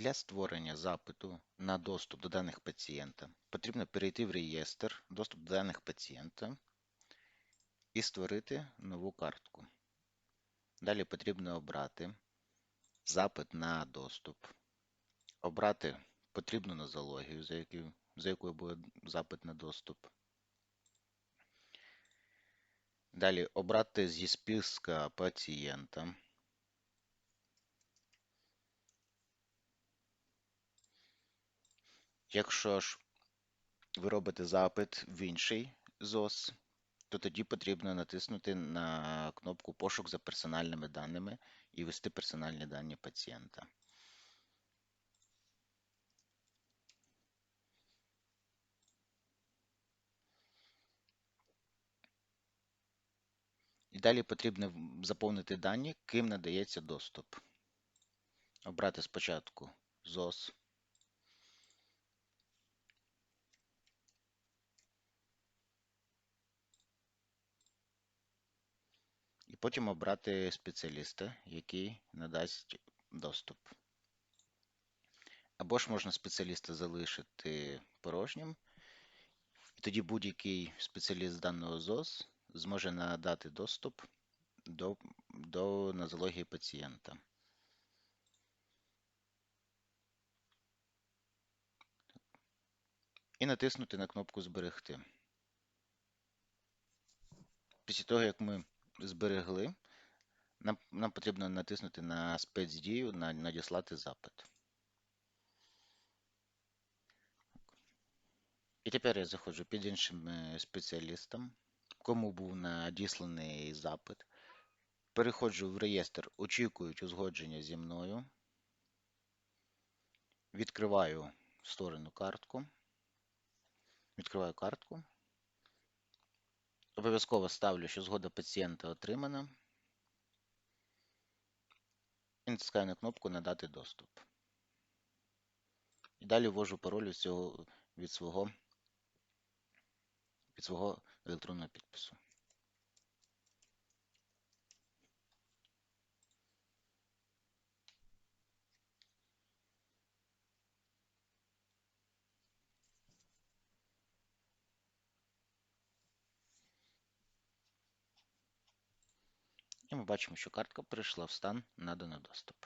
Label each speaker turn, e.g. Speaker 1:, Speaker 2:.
Speaker 1: Для створення запиту на доступ до даних пацієнта потрібно перейти в реєстр доступ до даних пацієнта і створити нову картку. Далі потрібно обрати запит на доступ, обрати потрібну нозологію, за якою, за якою буде запит на доступ. Далі обрати зі списка пацієнта. Якщо ж ви робите запит в інший ЗОС, то тоді потрібно натиснути на кнопку Пошук за персональними даними і ввести персональні дані пацієнта. І далі потрібно заповнити дані, ким надається доступ. Обрати спочатку ЗОС. Потім обрати спеціаліста, який надасть доступ. Або ж можна спеціаліста залишити порожнім, і тоді будь-який спеціаліст даного ЗОС зможе надати доступ до, до нозології пацієнта. І натиснути на кнопку Зберегти. Після того, як ми зберегли, нам, нам потрібно натиснути на спецдію на надіслати запит. І тепер я заходжу під іншим е, спеціалістом, кому був надісланий запит. Переходжу в реєстр Очікують узгодження зі мною. Відкриваю створену картку. Відкриваю картку. Обов'язково ставлю, що згода пацієнта отримана. І натискаю на кнопку Надати доступ. І далі ввожу пароль від, свого, від свого електронного підпису. І ми бачимо, що картка перейшла в стан надано доступ.